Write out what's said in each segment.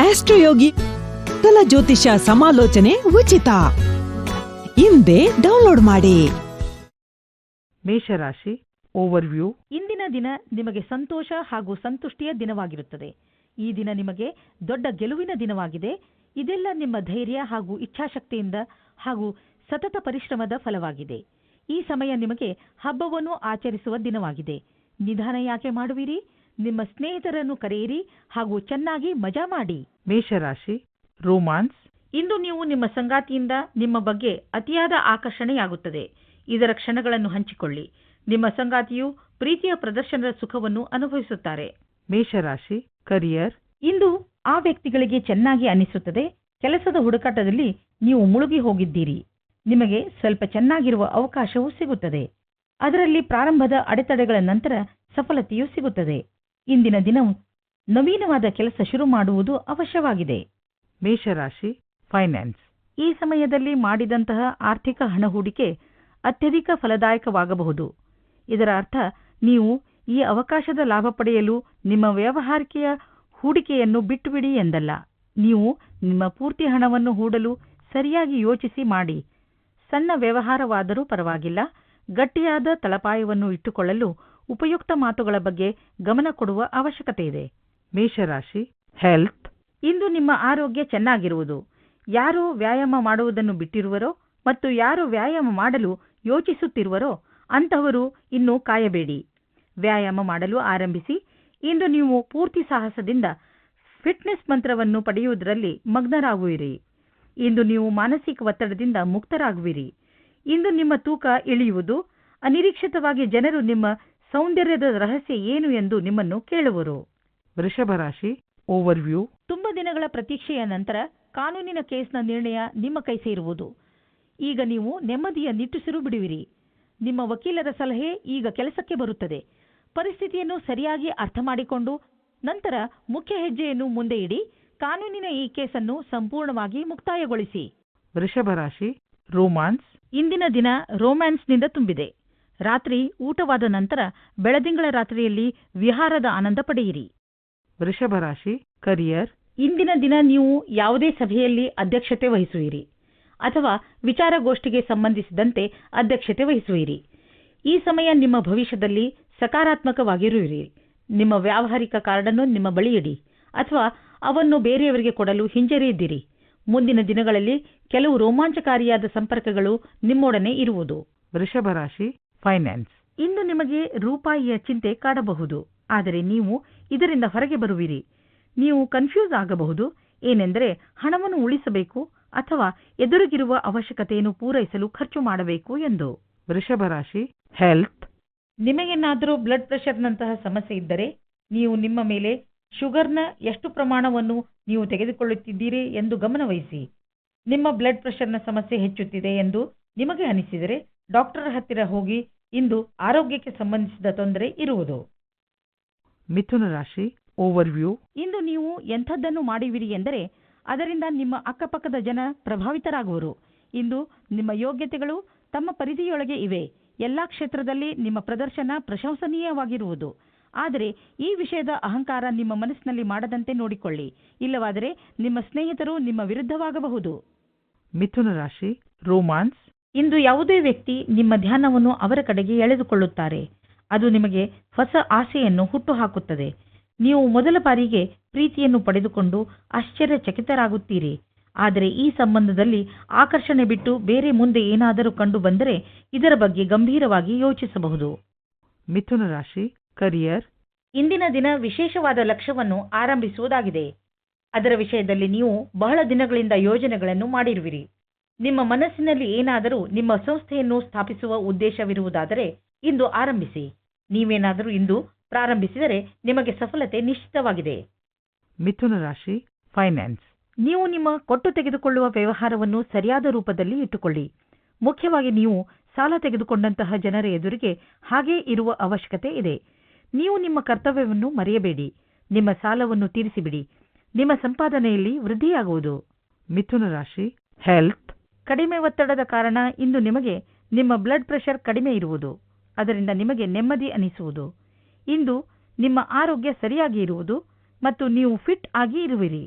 ಆಸ್ಟ್ರೋಯೋಗಿ ಕಲ ಜ್ಯೋತಿಷ ಸಮಾಲೋಚನೆ ಉಚಿತ. ಹಿಂದೆ ಡೌನ್ಲೋಡ್ ಮಾಡಿ. ಮೇಷರಾಶಿ ಓವರ್ವ್ಯೂ. ಇಂದಿನ ದಿನ ನಿಮಗೆ ಸಂತೋಷ ಹಾಗೂ ಸಂತುಷ್ಟಿಯ ದಿನವಾಗಿರುತ್ತದೆ. ಈ ದಿನ ನಿಮಗೆ ದೊಡ್ಡ ಗೆಲುವಿನ ದಿನವಾಗಿದೆ. ಇದೆಲ್ಲ ನಿಮ್ಮ ಧೈರ್ಯ ಹಾಗೂ ಇಚ್ಛಾಶಕ್ತಿಯಿಂದ ಹಾಗೂ ಸತತ ಪರಿಶ್ರಮದ ಫಲವಾಗಿದೆ. ಈ ಸಮಯ ನಿಮಗೆ ಹಬ್ಬವನ್ನು ಆಚರಿಸುವ ದಿನವಾಗಿದೆ. ನಿಧಾನ ಯಾಕೆ ಮಾಡುವಿರಿ? ನಿಮ್ಮ ಸ್ನೇಹಿತರನ್ನು ಕರೆಯಿರಿ ಹಾಗೂ ಚೆನ್ನಾಗಿ ಮಜಾ ಮಾಡಿ. ಮೇಷರಾಶಿ ರೋಮಾನ್ಸ್. ಇಂದು ನೀವು ನಿಮ್ಮ ಸಂಗಾತಿಯಿಂದ ನಿಮ್ಮ ಬಗ್ಗೆ ಅತಿಯಾದ ಆಕರ್ಷಣೆಯಾಗುತ್ತದೆ. ಇದರ ಕ್ಷಣಗಳನ್ನು ಹಂಚಿಕೊಳ್ಳಿ. ನಿಮ್ಮ ಸಂಗಾತಿಯು ಪ್ರೀತಿಯ ಪ್ರದರ್ಶನದ ಸುಖವನ್ನು ಅನುಭವಿಸುತ್ತಾರೆ. ಮೇಷರಾಶಿ ಕರಿಯರ್. ಇಂದು ಆ ವ್ಯಕ್ತಿಗಳಿಗೆ ಚೆನ್ನಾಗಿ ಅನಿಸುತ್ತದೆ. ಕೆಲಸದ ಹುಡುಕಾಟದಲ್ಲಿ ನೀವು ಮುಳುಗಿ ಹೋಗಿದ್ದೀರಿ. ನಿಮಗೆ ಸ್ವಲ್ಪ ಚೆನ್ನಾಗಿರುವ ಅವಕಾಶವೂ ಸಿಗುತ್ತದೆ. ಅದರಲ್ಲಿ ಪ್ರಾರಂಭದ ಅಡೆತಡೆಗಳ ನಂತರ ಸಫಲತೆಯೂ ಸಿಗುತ್ತದೆ. ಇಂದಿನ ದಿನವೂ ನವೀನವಾದ ಕೆಲಸ ಶುರು ಮಾಡುವುದು ಅವಶ್ಯವಾಗಿದೆ. ಮೇಷರಾಶಿ ಫೈನಾನ್ಸ್ ಈ ಸಮಯದಲ್ಲಿ ಮಾಡಿದಂತಹ ಆರ್ಥಿಕ ಹಣ ಹೂಡಿಕೆ ಅತ್ಯಧಿಕ ಫಲದಾಯಕವಾಗಬಹುದು. ಇದರ ಅರ್ಥ ನೀವು ಈ ಅವಕಾಶದ ಲಾಭ ಪಡೆಯಲು ನಿಮ್ಮ ವ್ಯವಹಾರಿಕೆಯ ಹೂಡಿಕೆಯನ್ನು ಬಿಟ್ಟುಬಿಡಿ ಎಂದಲ್ಲ. ನೀವು ನಿಮ್ಮ ಪೂರ್ತಿ ಹಣವನ್ನು ಹೂಡಲು ಸರಿಯಾಗಿ ಯೋಚಿಸಿ ಮಾಡಿ. ಸಣ್ಣ ವ್ಯವಹಾರವಾದರೂ ಪರವಾಗಿಲ್ಲ ಗಟ್ಟಿಯಾದ ತಳಪಾಯವನ್ನು ಇಟ್ಟುಕೊಳ್ಳಲು ಉಪಯುಕ್ತ ಮಾತುಗಳ ಬಗ್ಗೆ ಗಮನ ಕೊಡುವ ಅವಶ್ಯಕತೆ ಇದೆ. ಮೇಷರಾಶಿ ಹೆಲ್ತ್ ಇಂದು ನಿಮ್ಮ ಆರೋಗ್ಯ ಚೆನ್ನಾಗಿರುವುದು. ಯಾರು ವ್ಯಾಯಾಮ ಮಾಡುವುದನ್ನು ಬಿಟ್ಟಿರುವರೋ ಮತ್ತು ಯಾರು ವ್ಯಾಯಾಮ ಮಾಡಲು ಯೋಚಿಸುತ್ತಿರುವರೋ ಅಂತಹವರು ಇನ್ನೂ ಕಾಯಬೇಡಿ. ವ್ಯಾಯಾಮ ಮಾಡಲು ಆರಂಭಿಸಿ. ಇಂದು ನೀವು ಪೂರ್ತಿ ಸಾಹಸದಿಂದ ಫಿಟ್ನೆಸ್ ಮಂತ್ರವನ್ನು ಪಡೆಯುವುದರಲ್ಲಿ ಮಗ್ನರಾಗುವಿರಿ. ಇಂದು ನೀವು ಮಾನಸಿಕ ಒತ್ತಡದಿಂದ ಮುಕ್ತರಾಗುವಿರಿ. ಇಂದು ನಿಮ್ಮ ತೂಕ ಇಳಿಯುವುದು. ಅನಿರೀಕ್ಷಿತವಾಗಿ ಜನರು ನಿಮ್ಮ ಸೌಂದರ್ಯದ ರಹಸ್ಯ ಏನು ಎಂದು ನಿಮ್ಮನ್ನು ಕೇಳುವರು. ವೃಷಭ ರಾಶಿ ಓವರ್ವ್ಯೂ ತುಂಬ ದಿನಗಳ ಪ್ರತೀಕ್ಷೆಯ ನಂತರ ಕಾನೂನಿನ ಕೇಸ್ನ ನಿರ್ಣಯ ನಿಮ್ಮ ಕೈ ಸೇರುವುದು. ಈಗ ನೀವು ನೆಮ್ಮದಿಯ ನಿಟ್ಟುಸಿರು ಬಿಡುವಿರಿ. ನಿಮ್ಮ ವಕೀಲರ ಸಲಹೆ ಈಗ ಕೆಲಸಕ್ಕೆ ಬರುತ್ತದೆ. ಪರಿಸ್ಥಿತಿಯನ್ನು ಸರಿಯಾಗಿ ಅರ್ಥ ಮಾಡಿಕೊಂಡು ನಂತರ ಮುಖ್ಯ ಹೆಜ್ಜೆಯನ್ನು ಮುಂದೆ ಇಡಿ ಕಾನೂನಿನ ಈ ಕೇಸನ್ನು ಸಂಪೂರ್ಣವಾಗಿ ಮುಕ್ತಾಯಗೊಳಿಸಿ. ವೃಷಭ ರಾಶಿ ರೋಮಾನ್ಸ್ ಇಂದಿನ ದಿನ ರೋಮ್ಯಾನ್ಸ್ನಿಂದ ತುಂಬಿದೆ. ರಾತ್ರಿ ಊಟವಾದ ನಂತರ ಬೆಳದಿಂಗಳ ರಾತ್ರಿಯಲ್ಲಿ ವಿಹಾರದ ಆನಂದ ಪಡೆಯಿರಿ. ವೃಷಭ ರಾಶಿ ಕರಿಯರ್ ಇಂದಿನ ದಿನ ನೀವು ಯಾವುದೇ ಸಭೆಯಲ್ಲಿ ಅಧ್ಯಕ್ಷತೆ ವಹಿಸುವಿರಿ ಅಥವಾ ವಿಚಾರಗೋಷ್ಠಿಗೆ ಸಂಬಂಧಿಸಿದಂತೆ ಅಧ್ಯಕ್ಷತೆ ವಹಿಸುವಿರಿ. ಈ ಸಮಯ ನಿಮ್ಮ ಭವಿಷ್ಯದಲ್ಲಿ ಸಕಾರಾತ್ಮಕವಾಗಿರುವಿರಿ. ನಿಮ್ಮ ವ್ಯಾವಹಾರಿಕ ಕಾರ್ಡನ್ನು ನಿಮ್ಮ ಬಳಿ ಇಡಿ ಅಥವಾ ಅವನ್ನು ಬೇರೆಯವರಿಗೆ ಕೊಡಲು ಹಿಂಜರಿಯಿದ್ದಿರಿ ಮುಂದಿನ ದಿನಗಳಲ್ಲಿ ಕೆಲವು ರೋಮಾಂಚಕಾರಿಯಾದ ಸಂಪರ್ಕಗಳು ನಿಮ್ಮೊಡನೆ ಇರುವುದು. ವೃಷಭ ರಾಶಿ ಫೈನಾನ್ಸ್. ಇಂದು ನಿಮಗೆ ರೂಪಾಯಿಯ ಚಿಂತೆ ಕಾಡಬಹುದು. ಆದರೆ ನೀವು ಇದರಿಂದ ಹೊರಗೆ ಬರುವಿರಿ. ನೀವು ಕನ್ಫ್ಯೂಸ್ ಆಗಬಹುದು. ಏನೆಂದರೆ ಹಣವನ್ನು ಉಳಿಸಬೇಕು ಅಥವಾ ಎದುರಿಗಿರುವ ಅವಶ್ಯಕತೆಯನ್ನು ಪೂರೈಸಲು ಖರ್ಚು ಮಾಡಬೇಕು ಎಂದು. ವೃಷಭ ರಾಶಿ ಹೆಲ್ತ್ ನಿಮಗೇನಾದರೂ ಬ್ಲಡ್ ಪ್ರೆಷರ್ನಂತಹ ಸಮಸ್ಯೆ ಇದ್ದರೆ ನೀವು ನಿಮ್ಮ ಮೇಲೆ ಶುಗರ್ನ ಎಷ್ಟು ಪ್ರಮಾಣವನ್ನು ನೀವು ತೆಗೆದುಕೊಳ್ಳುತ್ತಿದ್ದೀರಿ ಎಂದು ಗಮನವಹಿಸಿ. ನಿಮ್ಮ ಬ್ಲಡ್ ಪ್ರೆಷರ್ನ ಸಮಸ್ಯೆ ಹೆಚ್ಚುತ್ತಿದೆ ಎಂದು ನಿಮಗೆ ಅನಿಸಿದರೆ ಡಾಕ್ಟರ್ ಹತ್ತಿರ ಹೋಗಿ ಇಂದು ಆರೋಗ್ಯಕ್ಕೆ ಸಂಬಂಧಿಸಿದ ತೊಂದರೆ ಇರುವುದು. ಮಿಥುನ ರಾಶಿ ಓವರ್ವ್ಯೂ ಇಂದು ನೀವು ಎಂಥದ್ದನ್ನು ಮಾಡುವಿರಿ ಎಂದರೆ ಅದರಿಂದ ನಿಮ್ಮ ಅಕ್ಕಪಕ್ಕದ ಜನ ಪ್ರಭಾವಿತರಾಗುವರು. ಇಂದು ನಿಮ್ಮ ಯೋಗ್ಯತೆಗಳು ತಮ್ಮ ಪರಿಧಿಯೊಳಗೆ ಇವೆ. ಎಲ್ಲಾ ಕ್ಷೇತ್ರದಲ್ಲಿ ನಿಮ್ಮ ಪ್ರದರ್ಶನ ಪ್ರಶಂಸನೀಯವಾಗಿರುವುದು. ಆದರೆ ಈ ವಿಷಯದ ಅಹಂಕಾರ ನಿಮ್ಮ ಮನಸ್ಸಿನಲ್ಲಿ ಮಾಡದಂತೆ ನೋಡಿಕೊಳ್ಳಿ. ಇಲ್ಲವಾದರೆ ನಿಮ್ಮ ಸ್ನೇಹಿತರು ನಿಮ್ಮ ವಿರುದ್ಧವಾಗಬಹುದು. ಮಿಥುನ ರಾಶಿ ರೋಮಾನ್ಸ್ ಇಂದು ಯಾವುದೇ ವ್ಯಕ್ತಿ ನಿಮ್ಮ ಧ್ಯಾನವನ್ನು ಅವರ ಕಡೆಗೆ ಎಳೆದುಕೊಳ್ಳುತ್ತಾರೆ. ಅದು ನಿಮಗೆ ಹೊಸ ಆಸೆಯನ್ನು ಹುಟ್ಟುಹಾಕುತ್ತದೆ. ನೀವು ಮೊದಲ ಬಾರಿಗೆ ಪ್ರೀತಿಯನ್ನು ಪಡೆದುಕೊಂಡು ಆಶ್ಚರ್ಯಚಕಿತರಾಗುತ್ತೀರಿ. ಆದರೆ ಈ ಸಂಬಂಧದಲ್ಲಿ ಆಕರ್ಷಣೆ ಬಿಟ್ಟು ಬೇರೆ ಮುಂದೆ ಏನಾದರೂ ಕಂಡು ಬಂದರೆ ಇದರ ಬಗ್ಗೆ ಗಂಭೀರವಾಗಿ ಯೋಚಿಸಬಹುದು. ಮಿಥುನ ರಾಶಿ ಕರಿಯರ್ ಇಂದಿನ ದಿನ ವಿಶೇಷವಾದ ಲಕ್ಷ್ಯವನ್ನು ಆರಂಭಿಸುವುದಾಗಿದೆ. ಅದರ ವಿಷಯದಲ್ಲಿ ನೀವು ಬಹಳ ದಿನಗಳಿಂದ ಯೋಜನೆಗಳನ್ನು ಮಾಡಿರುವಿರಿ. ನಿಮ್ಮ ಮನಸ್ಸಿನಲ್ಲಿ ಏನಾದರೂ ನಿಮ್ಮ ಸಂಸ್ಥೆಯನ್ನು ಸ್ಥಾಪಿಸುವ ಉದ್ದೇಶವಿರುವುದಾದರೆ ಇಂದು ಆರಂಭಿಸಿ. ನೀವೇನಾದರೂ ಇಂದು ಪ್ರಾರಂಭಿಸಿದರೆ ನಿಮಗೆ ಸಫಲತೆ ನಿಶ್ಚಿತವಾಗಿದೆ. ಮಿಥುನ ರಾಶಿ ಫೈನಾನ್ಸ್ ನೀವು ನಿಮ್ಮ ಕೊಟ್ಟು ತೆಗೆದುಕೊಳ್ಳುವ ವ್ಯವಹಾರವನ್ನು ಸರಿಯಾದ ರೂಪದಲ್ಲಿ ಇಟ್ಟುಕೊಳ್ಳಿ. ಮುಖ್ಯವಾಗಿ ನೀವು ಸಾಲ ತೆಗೆದುಕೊಂಡಂತಹ ಜನರ ಎದುರಿಗೆ ಹಾಗೆ ಇರುವ ಅವಶ್ಯಕತೆ ಇದೆ. ನೀವು ನಿಮ್ಮ ಕರ್ತವ್ಯವನ್ನು ಮರೆಯಬೇಡಿ. ನಿಮ್ಮ ಸಾಲವನ್ನು ತೀರಿಸಿಬಿಡಿ. ನಿಮ್ಮ ಸಂಪಾದನೆಯಲ್ಲಿ ವೃದ್ಧಿಯಾಗುವುದು. ಮಿಥುನ ರಾಶಿ ಹೆಲ್ತ್ ಕಡಿಮೆ ಒತ್ತಡದ ಕಾರಣ ಇಂದು ನಿಮಗೆ ನಿಮ್ಮ ಬ್ಲಡ್ ಪ್ರೆಷರ್ ಕಡಿಮೆ ಇರುವುದು. ಅದರಿಂದ ನಿಮಗೆ ನೆಮ್ಮದಿ ಅನಿಸುವುದು. ಇಂದು ನಿಮ್ಮ ಆರೋಗ್ಯ ಸರಿಯಾಗಿ ಇರುವುದು ಮತ್ತು ನೀವು ಫಿಟ್ ಆಗಿ ಇರುವಿರಿ.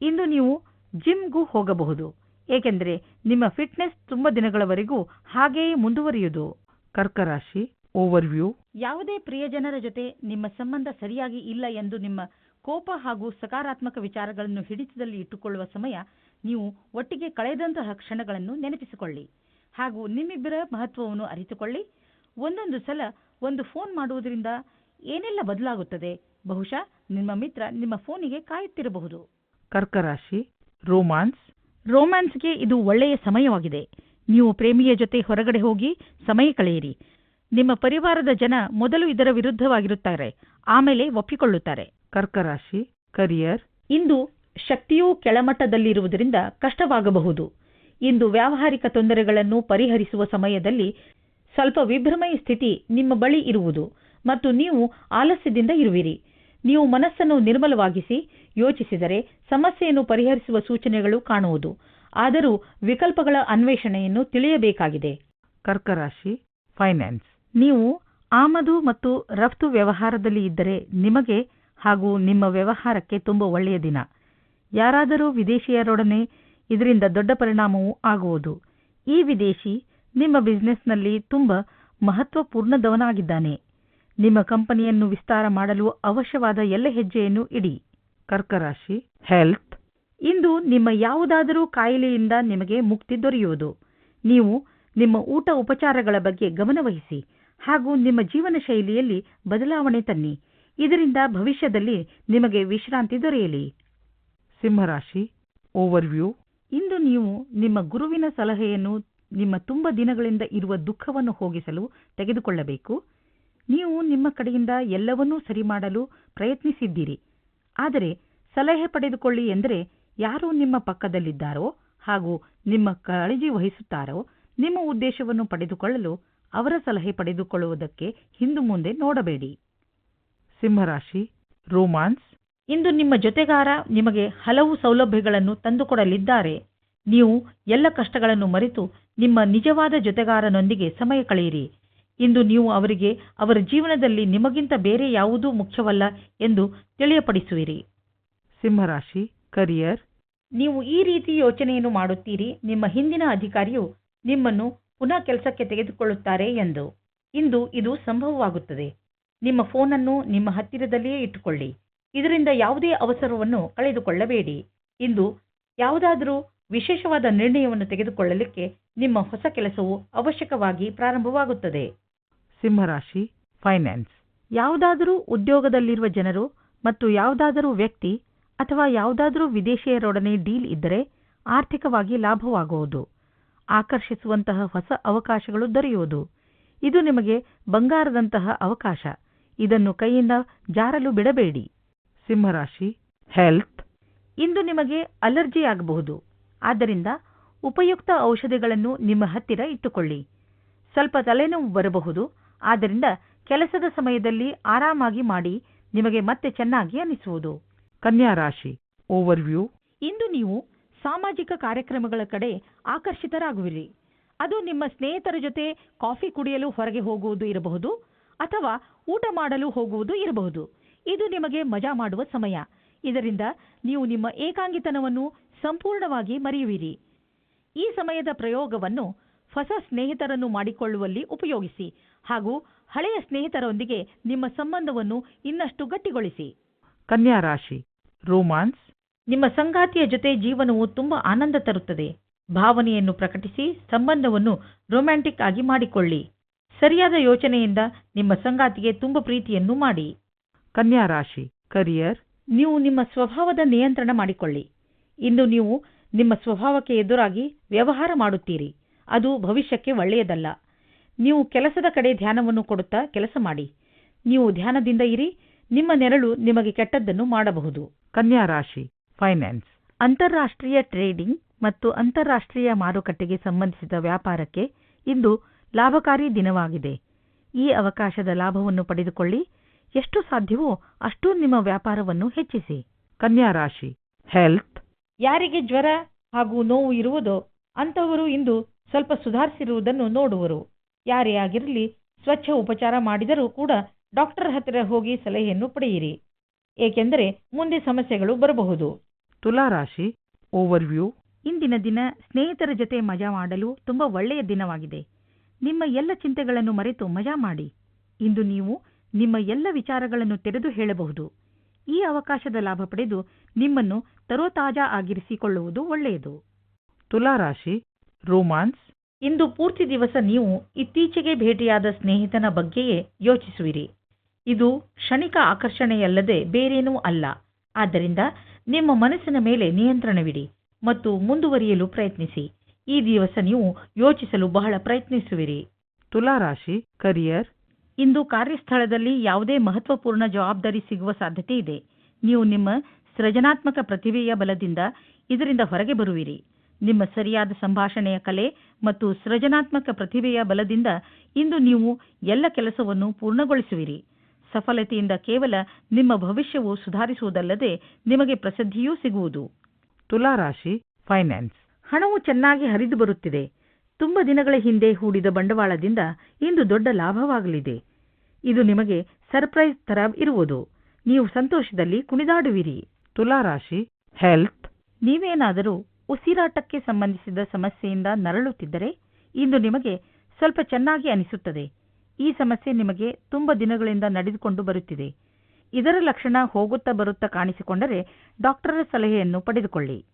ಇಂದು ನೀವು ಜಿಮ್ಗೂ ಹೋಗಬಹುದು. ಏಕೆಂದರೆ ನಿಮ್ಮ ಫಿಟ್ನೆಸ್ ತುಂಬ ದಿನಗಳವರೆಗೂ ಹಾಗೆಯೇ ಮುಂದುವರಿಯುವುದು. ಕರ್ಕರಾಶಿ ಓವರ್ವ್ಯೂ ಯಾವುದೇ ಪ್ರಿಯಜನರ ಜೊತೆ ನಿಮ್ಮ ಸಂಬಂಧ ಸರಿಯಾಗಿ ಇಲ್ಲ ಎಂದು ನಿಮ್ಮ ಕೋಪ ಹಾಗೂ ಸಕಾರಾತ್ಮಕ ವಿಚಾರಗಳನ್ನು ಹಿಡಿತದಲ್ಲಿ ಇಟ್ಟುಕೊಳ್ಳುವ ಸಮಯ ನೀವು ಒಟ್ಟಿಗೆ ಕಳೆದಂತಹ ಕ್ಷಣಗಳನ್ನು ನೆನಪಿಸಿಕೊಳ್ಳಿ. ಹಾಗೂ ನಿಮ್ಮಿಬ್ಬರ ಮಹತ್ವವನ್ನು ಅರಿತುಕೊಳ್ಳಿ. ಒಂದೊಂದು ಸಲ ಒಂದು ಫೋನ್ ಮಾಡುವುದರಿಂದ ಏನೆಲ್ಲ ಬದಲಾಗುತ್ತದೆ? ಬಹುಶಃ ನಿಮ್ಮ ಮಿತ್ರ ನಿಮ್ಮ ಫೋನಿಗೆ ಕಾಯುತ್ತಿರಬಹುದು. ಕರ್ಕರಾಶಿ ರೋಮಾನ್ಸ್. ರೋಮ್ಯಾನ್ಸ್ಗೆ ಇದು ಒಳ್ಳೆಯ ಸಮಯವಾಗಿದೆ. ನೀವು ಪ್ರೇಮಿಯ ಜೊತೆ ಹೊರಗಡೆ ಹೋಗಿ ಸಮಯ ಕಳೆಯಿರಿ. ನಿಮ್ಮ ಪರಿವಾರದ ಜನ ಮೊದಲು ಇದರ ವಿರುದ್ಧವಾಗಿರುತ್ತಾರೆ. ಆಮೇಲೆ ಒಪ್ಪಿಕೊಳ್ಳುತ್ತಾರೆ. ಕರ್ಕರಾಶಿ ಕರಿಯರ್. ಇಂದು ಶಕ್ತಿಯೂ ಕೆಳಮಟ್ಟದಲ್ಲಿರುವುದರಿಂದ ಕಷ್ಟವಾಗಬಹುದು. ಇಂದು ವ್ಯಾವಹಾರಿಕ ತೊಂದರೆಗಳನ್ನು ಪರಿಹರಿಸುವ ಸಮಯದಲ್ಲಿ ಸ್ವಲ್ಪ ವಿಭ್ರಮಯ ಸ್ಥಿತಿ ನಿಮ್ಮ ಬಳಿ ಇರುವುದು ಮತ್ತು ನೀವು ಆಲಸ್ಯದಿಂದ ಇರುವಿರಿ. ನೀವು ಮನಸ್ಸನ್ನು ನಿರ್ಮಲವಾಗಿಸಿ, ಯೋಚಿಸಿದರೆ ಸಮಸ್ಯೆಯನ್ನು ಪರಿಹರಿಸುವ ಸೂಚನೆಗಳು ಕಾಣುವುದು. ಆದರೂ ವಿಕಲ್ಪಗಳ ಅನ್ವೇಷಣೆಯನ್ನು ತಿಳಿಯಬೇಕಾಗಿದೆ. ಕರ್ಕರಾಶಿ ಫೈನಾನ್ಸ್ ನೀವು ಆಮದು ಮತ್ತು ರಫ್ತು ವ್ಯವಹಾರದಲ್ಲಿ ಇದ್ದರೆ ನಿಮಗೆ ಹಾಗೂ ನಿಮ್ಮ ವ್ಯವಹಾರಕ್ಕೆ ತುಂಬ ಒಳ್ಳೆಯ ದಿನ. ಯಾರಾದರೂ ವಿದೇಶಿಯರೊಡನೆ ಇದರಿಂದ ದೊಡ್ಡ ಪರಿಣಾಮವೂ ಆಗುವುದು. ಈ ವಿದೇಶಿ ನಿಮ್ಮ ಬಿಸಿನೆಸ್ನಲ್ಲಿ ತುಂಬ ಮಹತ್ವಪೂರ್ಣದವನಾಗಿದ್ದಾನೆ. ನಿಮ್ಮ ಕಂಪನಿಯನ್ನು ವಿಸ್ತಾರ ಮಾಡಲು ಅವಶ್ಯವಾದ ಎಲ್ಲ ಹೆಜ್ಜೆಯನ್ನು ಇಡಿ. ಕರ್ಕರಾಶಿ ಹೆಲ್ತ್ ಇಂದು ನಿಮ್ಮ ಯಾವುದಾದರೂ ಕಾಯಿಲೆಯಿಂದ ನಿಮಗೆ ಮುಕ್ತಿ ದೊರೆಯುವುದು. ನೀವು ನಿಮ್ಮ ಊಟ ಉಪಚಾರಗಳ ಬಗ್ಗೆ ಗಮನವಹಿಸಿ ಹಾಗೂ ನಿಮ್ಮ ಜೀವನ ಶೈಲಿಯಲ್ಲಿ ಬದಲಾವಣೆ ತನ್ನಿ. ಇದರಿಂದ ಭವಿಷ್ಯದಲ್ಲಿ ನಿಮಗೆ ವಿಶ್ರಾಂತಿ ದೊರೆಯಲಿ. ಸಿಂಹರಾಶಿ ಓವರ್ವ್ಯೂ ಇಂದು ನೀವು ನಿಮ್ಮ ಗುರುವಿನ ಸಲಹೆಯನ್ನು ನಿಮ್ಮ ತುಂಬ ದಿನಗಳಿಂದ ಇರುವ ದುಃಖವನ್ನು ಹೋಗಿಸಲು ತೆಗೆದುಕೊಳ್ಳಬೇಕು. ನೀವು ನಿಮ್ಮ ಕಡೆಯಿಂದ ಎಲ್ಲವನ್ನೂ ಸರಿ ಮಾಡಲು ಪ್ರಯತ್ನಿಸಿದ್ದೀರಿ. ಆದರೆ ಸಲಹೆ ಪಡೆದುಕೊಳ್ಳಿ ಎಂದರೆ ಯಾರು ನಿಮ್ಮ ಪಕ್ಕದಲ್ಲಿದ್ದಾರೋ ಹಾಗೂ ನಿಮ್ಮ ಕಾಳಜಿ ವಹಿಸುತ್ತಾರೋ ನಿಮ್ಮ ಉದ್ದೇಶವನ್ನು ಪಡೆದುಕೊಳ್ಳಲು ಅವರ ಸಲಹೆ ಪಡೆದುಕೊಳ್ಳುವುದಕ್ಕೆ ಹಿಂದು ಮುಂದೆ ನೋಡಬೇಡಿ. ಸಿಂಹರಾಶಿ ರೋಮಾನ್ಸ್ ಇಂದು ನಿಮ್ಮ ಜೊತೆಗಾರ ನಿಮಗೆ ಹಲವು ಸೌಲಭ್ಯಗಳನ್ನು ತಂದುಕೊಡಲಿದ್ದಾರೆ. ನೀವು ಎಲ್ಲ ಕಷ್ಟಗಳನ್ನು ಮರೆತು ನಿಮ್ಮ ನಿಜವಾದ ಜೊತೆಗಾರನೊಂದಿಗೆ ಸಮಯ ಕಳೆಯಿರಿ. ಇಂದು ನೀವು ಅವರಿಗೆ ಅವರ ಜೀವನದಲ್ಲಿ ನಿಮಗಿಂತ ಬೇರೆ ಯಾವುದೂ ಮುಖ್ಯವಲ್ಲ ಎಂದು ತಿಳಿಯಪಡಿಸುವಿರಿ. ಸಿಂಹರಾಶಿ ಕರಿಯರ್ ನೀವು ಈ ರೀತಿ ಯೋಚನೆಯನ್ನು ಮಾಡುತ್ತೀರಿ ನಿಮ್ಮ ಹಿಂದಿನ ಅಧಿಕಾರಿಯು ನಿಮ್ಮನ್ನು ಪುನಃ ಕೆಲಸಕ್ಕೆ ತೆಗೆದುಕೊಳ್ಳುತ್ತಾರೆ ಎಂದು. ಇಂದು ಇದು ಸಂಭವವಾಗುತ್ತದೆ. ನಿಮ್ಮ ಫೋನನ್ನು ನಿಮ್ಮ ಹತ್ತಿರದಲ್ಲಿಯೇ ಇಟ್ಟುಕೊಳ್ಳಿ. ಇದರಿಂದ ಯಾವುದೇ ಅವಸರವನ್ನು ಕಳೆದುಕೊಳ್ಳಬೇಡಿ. ಇಂದು ಯಾವುದಾದರೂ ವಿಶೇಷವಾದ ನಿರ್ಣಯವನ್ನು ತೆಗೆದುಕೊಳ್ಳಲಿಕ್ಕೆ ನಿಮ್ಮ ಹೊಸ ಕೆಲಸವು ಅವಶ್ಯಕವಾಗಿ ಪ್ರಾರಂಭವಾಗುತ್ತದೆ. ಸಿಂಹರಾಶಿ ಫೈನಾನ್ಸ್ ಯಾವುದಾದರೂ ಉದ್ಯೋಗದಲ್ಲಿರುವ ಜನರು ಮತ್ತು ಯಾವುದಾದರೂ ವ್ಯಕ್ತಿ ಅಥವಾ ಯಾವುದಾದರೂ ವಿದೇಶಿಯರೊಡನೆ ಡೀಲ್ ಇದ್ದರೆ ಆರ್ಥಿಕವಾಗಿ ಲಾಭವಾಗುವುದು. ಆಕರ್ಷಿಸುವಂತಹ ಹೊಸ ಅವಕಾಶಗಳು ದೊರೆಯುವುದು. ಇದು ನಿಮಗೆ ಬಂಗಾರದಂತಹ ಅವಕಾಶ. ಇದನ್ನು ಕೈಯಿಂದ ಜಾರಲು ಬಿಡಬೇಡಿ. ಸಿಂಹರಾಶಿ ಹೆಲ್ತ್ ಇಂದು ನಿಮಗೆ ಅಲರ್ಜಿ ಆಗಬಹುದು. ಆದ್ದರಿಂದ ಉಪಯುಕ್ತ ಔಷಧಿಗಳನ್ನು ನಿಮ್ಮ ಹತ್ತಿರ ಇಟ್ಟುಕೊಳ್ಳಿ. ಸ್ವಲ್ಪ ತಲೆನೋವು ಬರಬಹುದು. ಆದ್ದರಿಂದ ಕೆಲಸದ ಸಮಯದಲ್ಲಿ ಆರಾಮಾಗಿ ಮಾಡಿ ನಿಮಗೆ ಮತ್ತೆ ಚೆನ್ನಾಗಿ ಅನಿಸುವುದು. ಕನ್ಯಾ ರಾಶಿ ಓವರ್ವ್ಯೂ ಇಂದು ನೀವು ಸಾಮಾಜಿಕ ಕಾರ್ಯಕ್ರಮಗಳ ಕಡೆ ಆಕರ್ಷಿತರಾಗುವಿರಿ. ಅದು ನಿಮ್ಮ ಸ್ನೇಹಿತರ ಜೊತೆ ಕಾಫಿ ಕುಡಿಯಲು ಹೊರಗೆ ಹೋಗುವುದು ಇರಬಹುದು ಅಥವಾ ಊಟ ಮಾಡಲು ಹೋಗುವುದು ಇರಬಹುದು. ಇದು ನಿಮಗೆ ಮಜಾ ಮಾಡುವ ಸಮಯ. ಇದರಿಂದ ನೀವು ನಿಮ್ಮ ಏಕಾಂಗಿತನವನ್ನು ಸಂಪೂರ್ಣವಾಗಿ ಮರೆಯುವಿರಿ. ಈ ಸಮಯದ ಪ್ರಯೋಗವನ್ನು ಹೊಸ ಸ್ನೇಹಿತರನ್ನು ಮಾಡಿಕೊಳ್ಳುವಲ್ಲಿ ಉಪಯೋಗಿಸಿ ಹಾಗೂ ಹಳೆಯ ಸ್ನೇಹಿತರೊಂದಿಗೆ ನಿಮ್ಮ ಸಂಬಂಧವನ್ನು ಇನ್ನಷ್ಟು ಗಟ್ಟಿಗೊಳಿಸಿ. ಕನ್ಯಾ ರಾಶಿ ರೋಮಾನ್ಸ್. ನಿಮ್ಮ ಸಂಗಾತಿಯ ಜೊತೆ ಜೀವನವು ತುಂಬಾ ಆನಂದ ತರುತ್ತದೆ. ಭಾವನೆಯನ್ನು ಪ್ರಕಟಿಸಿ ಸಂಬಂಧವನ್ನು ರೊಮ್ಯಾಂಟಿಕ್ ಆಗಿ ಮಾಡಿಕೊಳ್ಳಿ. ಸರಿಯಾದ ಯೋಚನೆಯಿಂದ ನಿಮ್ಮ ಸಂಗಾತಿಗೆ ತುಂಬ ಪ್ರೀತಿಯನ್ನು ಮಾಡಿ. ಕನ್ಯಾ ರಾಶಿ ಕರಿಯರ್ ನೀವು ನಿಮ್ಮ ಸ್ವಭಾವದ ನಿಯಂತ್ರಣ ಮಾಡಿಕೊಳ್ಳಿ. ಇಂದು ನೀವು ನಿಮ್ಮ ಸ್ವಭಾವಕ್ಕೆ ಎದುರಾಗಿ ವ್ಯವಹಾರ ಮಾಡುತ್ತೀರಿ. ಅದು ಭವಿಷ್ಯಕ್ಕೆ ಒಳ್ಳೆಯದಲ್ಲ. ನೀವು ಕೆಲಸದ ಕಡೆ ಧ್ಯಾನವನ್ನು ಕೊಡುತ್ತಾ ಕೆಲಸ ಮಾಡಿ. ನೀವು ಧ್ಯಾನದಿಂದ ಇರಿ ನಿಮ್ಮ ನೆರಳು ನಿಮಗೆ ಕೆಟ್ಟದ್ದನ್ನು ಮಾಡಬಹುದು. ಕನ್ಯಾ ರಾಶಿ ಫೈನಾನ್ಸ್ ಅಂತಾರಾಷ್ಟ್ರೀಯ ಟ್ರೇಡಿಂಗ್ ಮತ್ತು ಅಂತಾರಾಷ್ಟ್ರೀಯ ಮಾರುಕಟ್ಟೆಗೆ ಸಂಬಂಧಿಸಿದ ವ್ಯಾಪಾರಕ್ಕೆ ಇಂದು ಲಾಭಕಾರಿ ದಿನವಾಗಿದೆ. ಈ ಅವಕಾಶದ ಲಾಭವನ್ನು ಪಡೆದುಕೊಳ್ಳಿ ಎಷ್ಟು ಸಾಧ್ಯವೋ ಅಷ್ಟು ನಿಮ್ಮ ವ್ಯಾಪಾರವನ್ನು ಹೆಚ್ಚಿಸಿ. ಕನ್ಯಾ ರಾಶಿ ಹೆಲ್ತ್ ಯಾರಿಗೆ ಜ್ವರ ಹಾಗೂ ನೋವು ಇರುವುದೋ ಅಂತವರು ಇಂದು ಸ್ವಲ್ಪ ಸುಧಾರಿಸಿರುವುದನ್ನು ನೋಡುವರು. ಯಾರೇ ಆಗಿರಲಿ ಸ್ವಚ್ಛ ಉಪಚಾರ ಮಾಡಿದರೂ ಕೂಡ ಡಾಕ್ಟರ್ ಹತ್ತಿರ ಹೋಗಿ ಸಲಹೆಯನ್ನು ಪಡೆಯಿರಿ. ಏಕೆಂದರೆ ಮುಂದೆ ಸಮಸ್ಯೆಗಳು ಬರಬಹುದು. ತುಲಾ ರಾಶಿ ಓವರ್ವ್ಯೂ ಇಂದಿನ ದಿನ ಸ್ನೇಹಿತರ ಜೊತೆ ಮಜಾ ಮಾಡಲು ತುಂಬಾ ಒಳ್ಳೆಯ ದಿನವಾಗಿದೆ. ನಿಮ್ಮ ಎಲ್ಲ ಚಿಂತೆಗಳನ್ನು ಮರೆತು ಮಜಾ ಮಾಡಿ. ಇಂದು ನೀವು ನಿಮ್ಮ ಎಲ್ಲ ವಿಚಾರಗಳನ್ನು ತೆರೆದು ಹೇಳಬಹುದು. ಈ ಅವಕಾಶದ ಲಾಭ ಪಡೆದು ನಿಮ್ಮನ್ನು ತರೋತಾಜಾ ಆಗಿರಿಸಿಕೊಳ್ಳುವುದು ಒಳ್ಳೆಯದು. ತುಲಾ ರಾಶಿ ರೋಮಾನ್ಸ್. ಇಂದು ಪೂರ್ತಿ ದಿವಸ ನೀವು ಇತ್ತೀಚೆಗೆ ಭೇಟಿಯಾದ ಸ್ನೇಹಿತನ ಬಗ್ಗೆಯೇ ಯೋಚಿಸುವಿರಿ. ಇದು ಕ್ಷಣಿಕ ಆಕರ್ಷಣೆಯಲ್ಲದೆ ಬೇರೇನೂ ಅಲ್ಲ. ಆದ್ದರಿಂದ ನಿಮ್ಮ ಮನಸ್ಸಿನ ಮೇಲೆ ನಿಯಂತ್ರಣವಿಡಿ ಮತ್ತು ಮುಂದುವರಿಯಲು ಪ್ರಯತ್ನಿಸಿ. ಈ ದಿವಸ ನೀವು ಯೋಚಿಸಲು ಬಹಳ ಪ್ರಯತ್ನಿಸುವಿರಿ. ತುಲಾ ರಾಶಿ ಕರಿಯರ್. ಇಂದು ಕಾರ್ಯಸ್ಥಳದಲ್ಲಿ ಯಾವುದೇ ಮಹತ್ವಪೂರ್ಣ ಜವಾಬ್ದಾರಿ ಸಿಗುವ ಸಾಧ್ಯತೆ ಇದೆ. ನೀವು ನಿಮ್ಮ ಸೃಜನಾತ್ಮಕ ಪ್ರತಿಭೆಯ ಬಲದಿಂದ ಇದರಿಂದ ಹೊರಗೆ ಬರುವಿರಿ. ನಿಮ್ಮ ಸರಿಯಾದ ಸಂಭಾಷಣೆಯ ಕಲೆ ಮತ್ತು ಸೃಜನಾತ್ಮಕ ಪ್ರತಿಭೆಯ ಬಲದಿಂದ ಇಂದು ನೀವು ಎಲ್ಲ ಕೆಲಸವನ್ನು ಪೂರ್ಣಗೊಳಿಸುವಿರಿ. ಸಫಲತೆಯಿಂದ ಕೇವಲ ನಿಮ್ಮ ಭವಿಷ್ಯವು ಸುಧಾರಿಸುವುದಲ್ಲದೆ ನಿಮಗೆ ಪ್ರಸಿದ್ಧಿಯೂ ಸಿಗುವುದು. ತುಲಾ ರಾಶಿ ಫೈನಾನ್ಸ್. ಹಣವು ಚೆನ್ನಾಗಿ ಹರಿದು ಬರುತ್ತಿದೆ. ತುಂಬ ದಿನಗಳ ಹಿಂದೆ ಹೂಡಿದ ಬಂಡವಾಳದಿಂದ ಇಂದು ದೊಡ್ಡ ಲಾಭವಾಗಲಿದೆ. ಇದು ನಿಮಗೆ ಸರ್ಪ್ರೈಸ್ ತರ ಇರುವುದು. ನೀವು ಸಂತೋಷದಲ್ಲಿ ಕುಣಿದಾಡುವಿರಿ. ತುಲಾ ರಾಶಿ ಹೆಲ್ತ್ ನೀವೇನಾದರೂ ಉಸಿರಾಟಕ್ಕೆ ಸಂಬಂಧಿಸಿದ ಸಮಸ್ಯೆಯಿಂದ ನರಳುತ್ತಿದ್ದರೆ ಇಂದು ನಿಮಗೆ ಸ್ವಲ್ಪ ಚೆನ್ನಾಗಿ ಅನಿಸುತ್ತದೆ. ಈ ಸಮಸ್ಯೆ ನಿಮಗೆ ತುಂಬ ದಿನಗಳಿಂದ ನಡೆದುಕೊಂಡು ಬರುತ್ತಿದೆ. ಇದರ ಲಕ್ಷಣ ಹೋಗುತ್ತಾ ಬರುತ್ತಾ ಕಾಣಿಸಿಕೊಂಡರೆ ಡಾಕ್ಟರ್ ಸಲಹೆಯನ್ನು ಪಡೆದುಕೊಳ್ಳಿ.